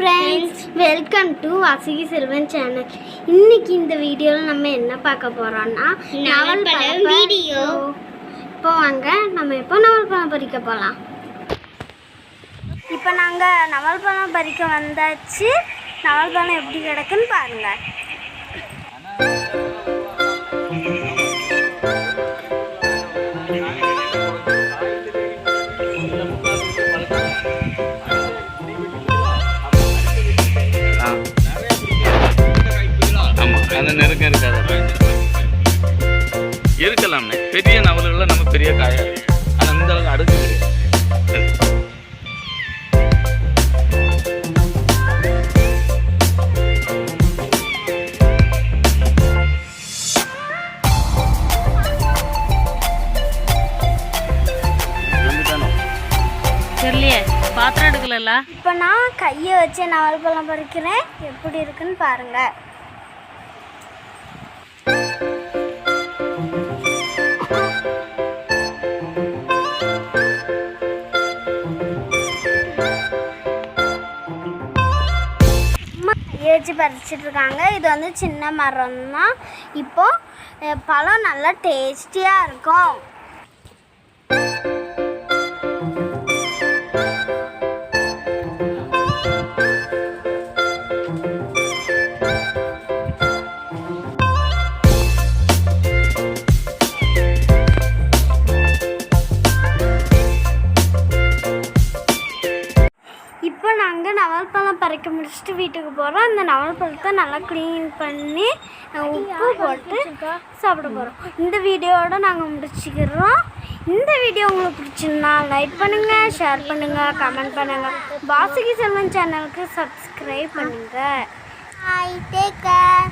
Friends welcome to Vasuki Selvan channel இன்னைக்கு இந்த வீடியோவில் நம்ம என்ன பார்க்க போகிறோம்னா நவல் பழம் வீடியோ. இப்போ வாங்க நம்ம இப்போ நவல் பழம் பறிக்க போகலாம் இப்போ நாங்கள் நவல் பழம் பறிக்க வந்தாச்சு. நவல் பழம் எப்படி கிடக்குன்னு பாருங்கள் அந்த நெருக்கம் இருக்காது. இருக்கலாம்ண்ணே பெரிய நவல்கள்ல நம்ம பெரிய காயா இருக்கு ஆனா இந்த அளவுக்கு அடுக்கு கிடையாது. தெரியலையே. பாத்திரம் எடுக்கலல்ல? இப்போ நான் கையை வச்சு நவல் பழம் பறிக்கிறேன். எப்படி இருக்குன்னு பாருங்கள் அம்மா பறிச்சிட்ருக்காங்க. பறிச்சிட்டு இருக்காங்க இது வந்து சின்ன மரம் தான் இப்போ பழம் நல்லா டேஸ்டியாக இருக்கும். நவல் பழம் பறிக்க முடிச்சுட்டு வீட்டுக்கு போகிறோம் அந்த நவல் பழத்தை நல்லா க்ளீன் பண்ணி நாங்கள் உப்பு போட்டு சாப்பிட போகிறோம் இந்த வீடியோவோட நாங்கள் முடிச்சுக்கிறோம். இந்த வீடியோ உங்களுக்கு பிடிச்சிருந்தா லைக் பண்ணுங்கள் ஷேர் பண்ணுங்கள் கமெண்ட் பண்ணுங்கள் பாசுகி செல்வன் சேனலுக்கு சப்ஸ்கிரைப் பண்ணுங்கள் ஐ டேக் கேர்